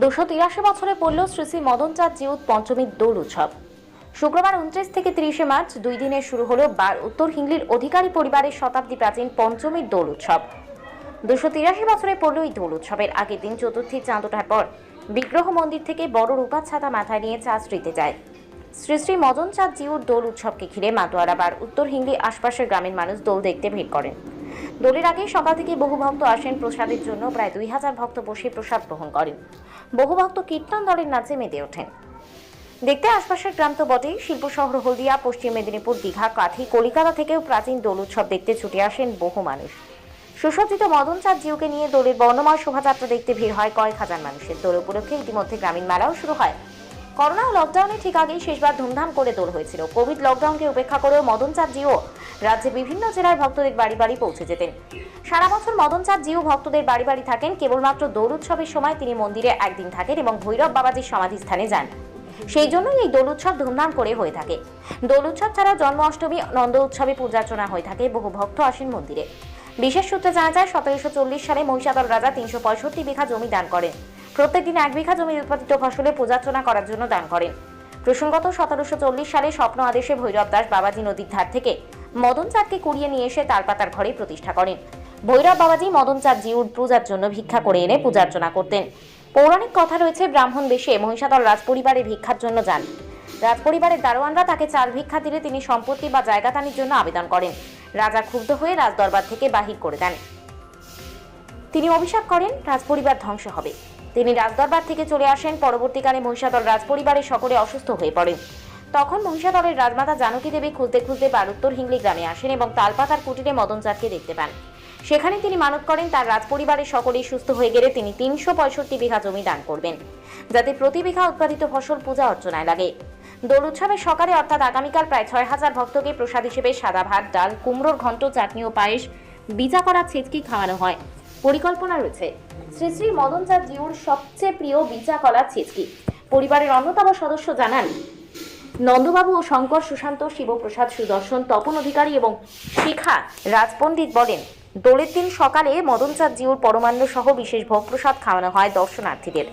দুশো তিরাশি বছরে পড়ল শ্রী শ্রী মদনচাঁদ জিউত পঞ্চমীর দোল উৎসব। শুক্রবার উনত্রিশ থেকে তিরিশে মার্চ দুই দিনে শুরু হলো বার উত্তর হিংলির অধিকারী পরিবারের শতাব্দী প্রাচীন পঞ্চমীর দোল উৎসব। দুশো তিরাশি বছরে পড়ল এই দোল উৎসবের আগের দিন চতুর্থী চাঁদ ওঠার পর। বিগ্রহ মন্দির থেকে বড় রূপা ছাতা মাথায় নিয়ে চাঁদ স্মৃতে যায়। শ্রী শ্রী মদন চাঁদ জিউর দোল উৎসবকে ঘিরে মাতোয়ারা বার উত্তর হিংলি আশপাশের গ্রামের মানুষ দোল দেখতে ভিড় করেন। দোলের আগে সকাল থেকে বহু ভক্ত আসেন প্রসাদের জন্য। প্রায় দুই হাজার ভক্ত বসে প্রসাদ গ্রহণ করেন। বহু ভক্ত কীর্তন দলের নাচে মেতে ওঠেন। দেখতে আশপাশের গ্রাম তো বটেই। শিল্প শহর হলদিয়া, পশ্চিম মেদিনীপুর, দীঘা কাঠি কলিকাতা থেকেও প্রাচীন দোল উৎসব দেখতে ছুটে আসেন বহু মানুষ। সুসজ্জিত মদন চাঁদ জিউকে নিয়ে দোলের বর্ণময় শোভাযাত্রা দেখতে ভিড় হয় কয়েক হাজার মানুষের। দোল উপলক্ষে ইতিমধ্যে গ্রামীণ মেলাও শুরু হয়। করোনা লকডাউনে ঠিক আগেই শেষবার ধুমধাম করে দোল হয়েছিল। কোভিড লকডাউনকে উপেক্ষা করেও মদন চাঁদ জিও রাজ্যে বিভিন্ন জেলার ভক্তদের বাড়ি বাড়ি পৌঁছে যেতেন। সারা বছর মদন চাঁদ জিও ভক্তদের বাড়ি বাড়ি থাকেন। কেবলমাত্র দোল উৎসবের সময় তিনি মন্দিরে একদিন থাকেন এবং ভৈরব বাবাজির সমাধিস্থানে যান। সেই জন্যই এই দোল উৎসব ধুমধাম করে হয়ে থাকে। দোল উৎসব ছাড়াও জন্মাষ্টমী নন্দ উৎসবে পূজার্চনা হয়ে থাকে বহু ভক্ত আসেন মন্দিরে। বিশেষ সূত্রে জানা যায়, সতেরোশো চল্লিশ সালে মহিষাদল রাজা তিনশো পঁয়ষট্টি বিঘা জমি দান করেন। প্রত্যেক দিন এক বিঘা জমির উৎপাদিত ফসলে পূজার্চনা করার জন্য দান করেন। প্রসঙ্গত, সতেরোশো চল্লিশ সালে স্বপ্ন আদেশে ভৈরব দাস বাবাজি নদীর ধার থেকে মদন চাঁদকে কুড়িয়ে নিয়ে এসে তালপাতার ঘরে প্রতিষ্ঠা করেন। ভৈরব বাবাজি মদন চাঁদ জিউর পূজার জন্য ভিক্ষা করে এনে পূজার্চনা করতেন। পৌরাণিক কথা রয়েছে, ব্রাহ্মণ বেশে মহিষাদল রাজপরিবারে ভিক্ষার জন্য যান। রাজপরিবারের দারোয়ানরা তাকে চাল ভিক্ষা দিলে তিনি সম্পত্তি বা জায়গা দানের জন্য আবেদন করেন। রাজা ক্ষুব্ধ হয়ে রাজদরবার থেকে বাহির করে দেন। তিনি অভিশাপ করেন, রাজপরিবার ধ্বংস হবে। তিনি রাজদরবার থেকে চলে আসেন। পরবর্তীকালে মহিষাদল রাজপরিবারের সকলে অসুস্থ হয়ে পড়েন। তখন মহিষাদলের রাজমাতা জানকী দেবী খুঁজতে খুঁজতে বারুত্তর হিংলি গ্রামে আসেন এবং তালপাতার কুটিরে মদন চাঁদকে দেখতে পান। সেখানে তিনি মানত করেন, তার রাজপরিবারের সকলেই সুস্থ হয়ে গেলে তিনি তিনশো পঁয়ষট্টি বিঘা জমি দান করবেন, যাতে প্রতি বিঘা উৎপাদিত ফসল পূজা অর্চনায় লাগে। দোল উৎসবের সকালে অর্থাৎ আগামীকাল প্রায় ছয় হাজার ভক্তকে প্রসাদ হিসেবে সাদা ভাত, ডাল, কুমড়োর ঘন্ট চাটনি ও পায়েস বিচা করা ছেচকি খাওয়ানো হয়। পরিকল্পনা রয়েছে। শ্রী শ্রী মদন চাঁদ জিউর সবচেয়ে প্রিয় বিচা কলা ছেচকি পরিবারের অন্যতম সদস্য জানান, নন্দবাবু ও শঙ্কর সুশান্ত শিবপ্রসাদ সুদর্শন, তপন অধিকারী এবং শিখা রাজপণ্ডিত বলেন, দোলের দিন সকালে মদন চাঁদ জিউর পরমান্ন সহ বিশেষ ভোগ প্রসাদ খাওয়ানো হয় দর্শনার্থীদের।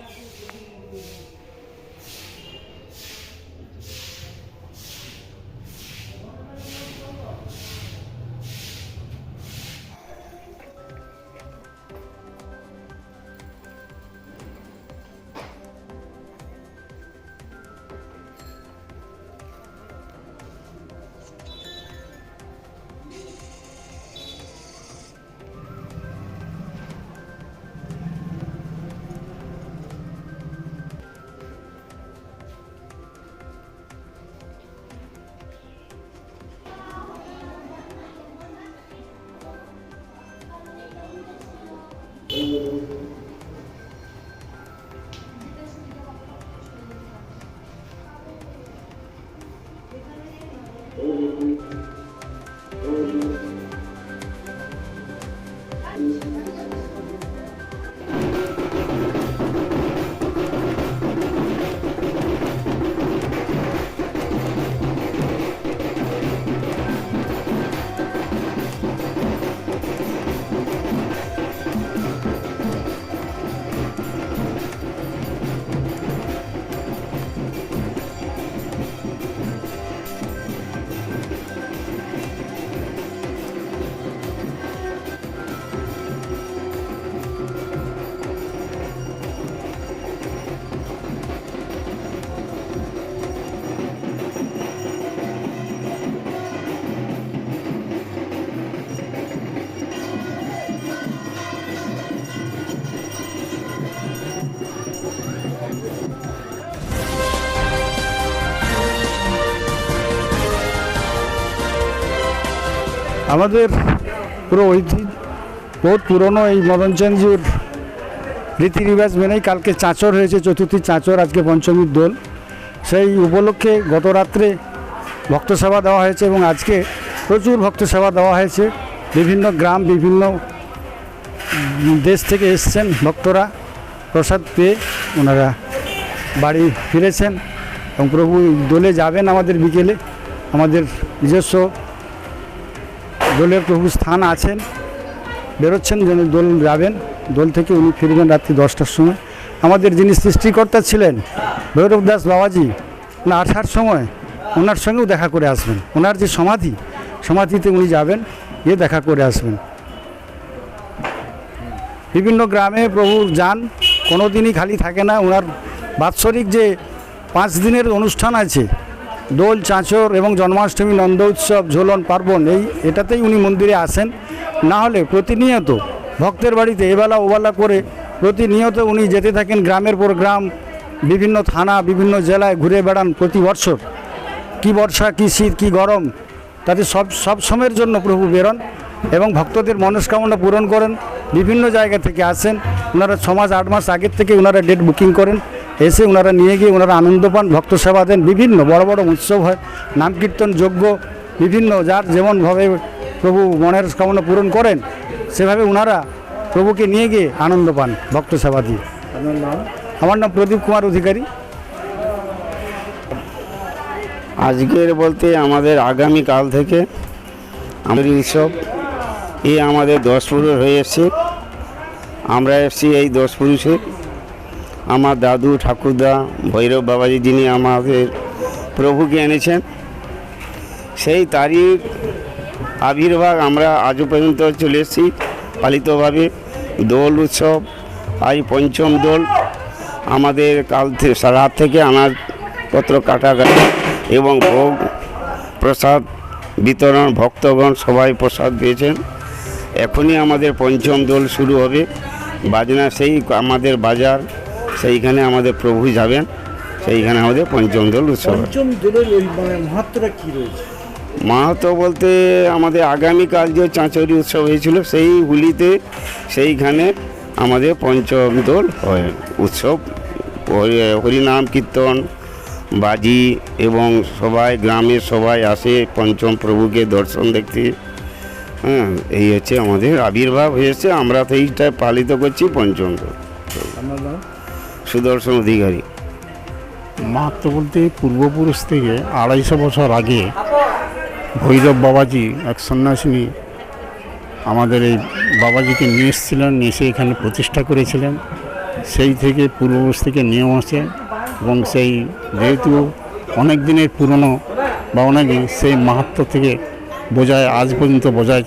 আমাদের পুরো ঐতিহ্য বহুত পুরনো এই মদনচন্দ্রজির রীতি রিবাজ মেনেই কালকে চাঁচর হয়েছে, চতুর্থী চাঁচর আজকে পঞ্চমীর দোল। সেই উপলক্ষে গত রাত্রে ভক্ত সেবা দেওয়া হয়েছে এবং আজকে প্রচুর ভক্ত সেবা দেওয়া হয়েছে। বিভিন্ন গ্রাম, বিভিন্ন দেশ থেকে এসছেন ভক্তরা। প্রসাদ পেয়ে ওনারা বাড়ি ফিরেছেন এবং প্রভু দোলে যাবেন আমাদের বিকেলে। আমাদের নিজস্ব দোলের প্রভু স্থান আছেন, বেরোচ্ছেন, যেন দোল যাবেন দোল থেকে উনি ফিরবেন রাত্রি দশটার সময়। আমাদের যিনি সৃষ্টিকর্তা ছিলেন, ভৈরব দাস বাবাজি না আসার সময় ওনার সঙ্গেও দেখা করে আসবেন। ওনার যে সমাধি, সমাধিতে উনি যাবেন, গিয়ে দেখা করে আসবেন। বিভিন্ন গ্রামে প্রভু যান কোনো দিনই খালি থাকে না। ওনার বাৎসরিক যে পাঁচ দিনের অনুষ্ঠান আছে দোল, চাঁচর এবং জন্মাষ্টমী, নন্দ উৎসব, ঝোলন, পার্বণ, এই এটাতেই উনি মন্দিরে আসেন। না হলে প্রতিনিয়ত ভক্তের বাড়িতে এবেলা ওবেলা করে প্রতিনিয়ত উনি যেতে থাকেন গ্রামের পর গ্রাম, বিভিন্ন থানা, বিভিন্ন জেলায় ঘুরে বেড়ান প্রতি বছর। কী বর্ষা, কী শীত, কী গরম, তাতে সব সব সময়ের জন্য প্রভু বেরোন এবং ভক্তদের মনস্কামনা পূরণ করেন। বিভিন্ন জায়গা থেকে আসেন। ওনারা ছ মাস, আট মাস আগের থেকে ওনারা ডেট বুকিং করেন। এসে ওনারা নিয়ে গিয়ে ওনারা আনন্দ পান ভক্ত সেবা দেন বিভিন্ন বড় বড় উৎসব হয় নাম কীর্তন যজ্ঞ বিভিন্ন যার যেমনভাবে প্রভু মনের কামনা পূরণ করেন সেভাবে ওনারা প্রভুকে নিয়ে গিয়ে আনন্দ পান ভক্ত সেবা দিয়ে। আমার নাম প্রদীপ কুমার অধিকারী। আজকের বলতে আমাদের আগামী কাল থেকে আমাদের উৎসব এই আমাদের দশ পুরুষ হয়ে এসছে। আমরা এসছি এই দশ পুরুষে আমার দাদু, ঠাকুরদা, ভৈরব বাবাজি যিনি আমাদের প্রভুকে এনেছেন, সেই তারিখ আবির্ভাব আমরা আজও পর্যন্ত চলে এসেছি পালিতভাবে। দোল উৎসব, আজ পঞ্চম দোল। আমাদের কাল থেকে রাত থেকে আনাজপত্র কাটাকাটি এবং ভোগ প্রসাদ বিতরণ, ভক্তগণ সবাই প্রসাদ পেয়েছেন। এখনই আমাদের পঞ্চম দোল শুরু হবে। বাজনা সেই আমাদের বাজার সেইখানে আমাদের প্রভু যাবেন সেইখানে আমাদের পঞ্চম দোল উৎসব মানে মাহাতো বলতে আমাদের আগামীকাল যে চাঁচরি উৎসব হয়েছিল সেই হুলিতে সেইখানে আমাদের পঞ্চম দোল হয়। উৎসব হরিনাম কীর্তন বাজি এবং সবাই গ্রামের সবাই আসে পঞ্চম প্রভুকে দর্শন দেখতে। হ্যাঁ এই হচ্ছে আমাদের আবির্ভাব হয়েছে আমরা তো এইটা পালিত করছি পঞ্চম দোল আমার সুদর্শন অধিকারী। মাহাত্ম বলতে পূর্বপুরুষ থেকে আড়াইশো বছর আগে ভৈরব বাবাজি এক সন্ন্যাসিনী আমাদের এই বাবাজিকে নিয়ে এসেছিলেন এসে এখানে প্রতিষ্ঠা করেছিলেন। সেই থেকে পূর্বপুরুষ থেকে নিয়ম আছে এবং সেই যেহেতু অনেক দিনের পুরনো বা অনেকই সেই মাহাত্ম থেকে বোঝায়, আজ পর্যন্ত বজায়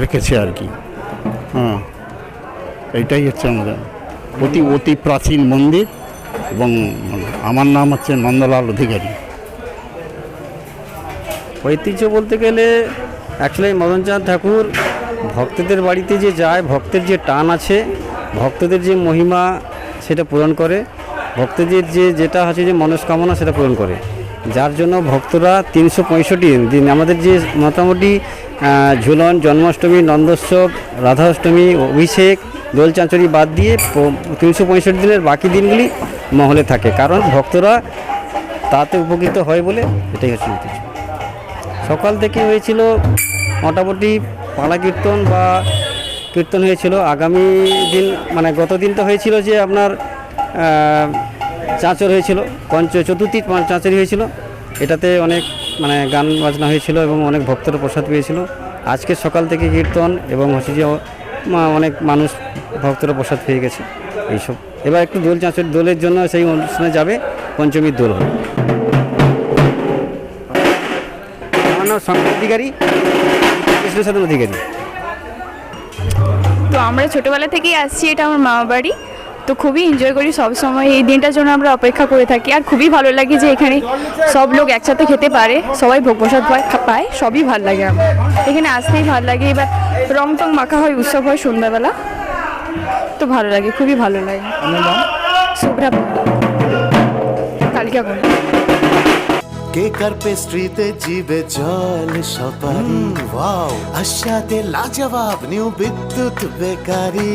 রেখেছে আর কি। হ্যাঁ এইটাই হচ্ছে আমাদের। অতি অতি প্রাচীন মন্দির এবং আমার নাম হচ্ছে নন্দলাল অধিকারী। ঐতিহ্য বলতে গেলে অ্যাকচুয়ালি মদনচাঁদ ঠাকুর ভক্তদের বাড়িতে যে যায়, ভক্তের যে টান আছে, ভক্তদের যে মহিমা সেটা পূরণ করে, ভক্তদের যে যেটা আছে যে মনস্কামনা সেটা পূরণ করে। যার জন্য ভক্তরা তিনশো পঁয়ষট্টি দিন আমাদের যে মোটামুটি ঝুলন, জন্মাষ্টমী, নন্দোৎসব, রাধাষ্টমী, অভিষেক দোল চাঁচড়ি বাদ দিয়ে তিনশো পঁয়ষট্টি দিনের বাকি দিনগুলি মহলে থাকে। কারণ ভক্তরা তাতে উপকৃত হয় বলে এটাই হচ্ছে ঐতিহ্য সকাল থেকে হয়েছিল মোটামুটি পালা কীর্তন বা কীর্তন হয়েছিল। আগামী দিন মানে গত দিন তো হয়েছিল যে আপনার চাঁচর হয়েছিল পঞ্চ চতুর্থী চাঁচরি হয়েছিল। এটাতে অনেক মানে গান বাজনা হয়েছিল এবং অনেক ভক্তরা প্রসাদ পেয়েছিল। আজকে সকাল থেকে কীর্তন এবং হচ্ছে যে অনেক মানুষ ভক্তরা প্রসাদ পেয়ে গেছে এইসব। এবার একটু দোল চাঁচর দোলের জন্য সেই অনুষ্ঠানে যাবে পঞ্চমীর দোল হবে অধিকারী তো আমরা ছোটোবেলা থেকেই আসছি, এটা আমার মামা বাড়ি। তো খুবই এনজয় করি সব সময়। এই দিনটার জন্য আমরা অপেক্ষা করে থাকি। আর খুবই ভালো লাগে যে এখানে সব লোক একসাথে খেতে পারে। সবাই ভোগ প্রসাদ পায় পায় সবই ভালো লাগে আমার। এখানে আসতেই ভালো লাগে। এবার রং টং মাখা হয় উৎসব হয় সন্ধ্যাবেলা। তো ভালো লাগে খুবই ভালো লাগে। শুভ্রা কালিকা কেকার পেস্ট্রিতে জিবে জল সপারি? ওয়াও। আশাতে লাজবাব নিউ বিদ্যুৎ বেকারি।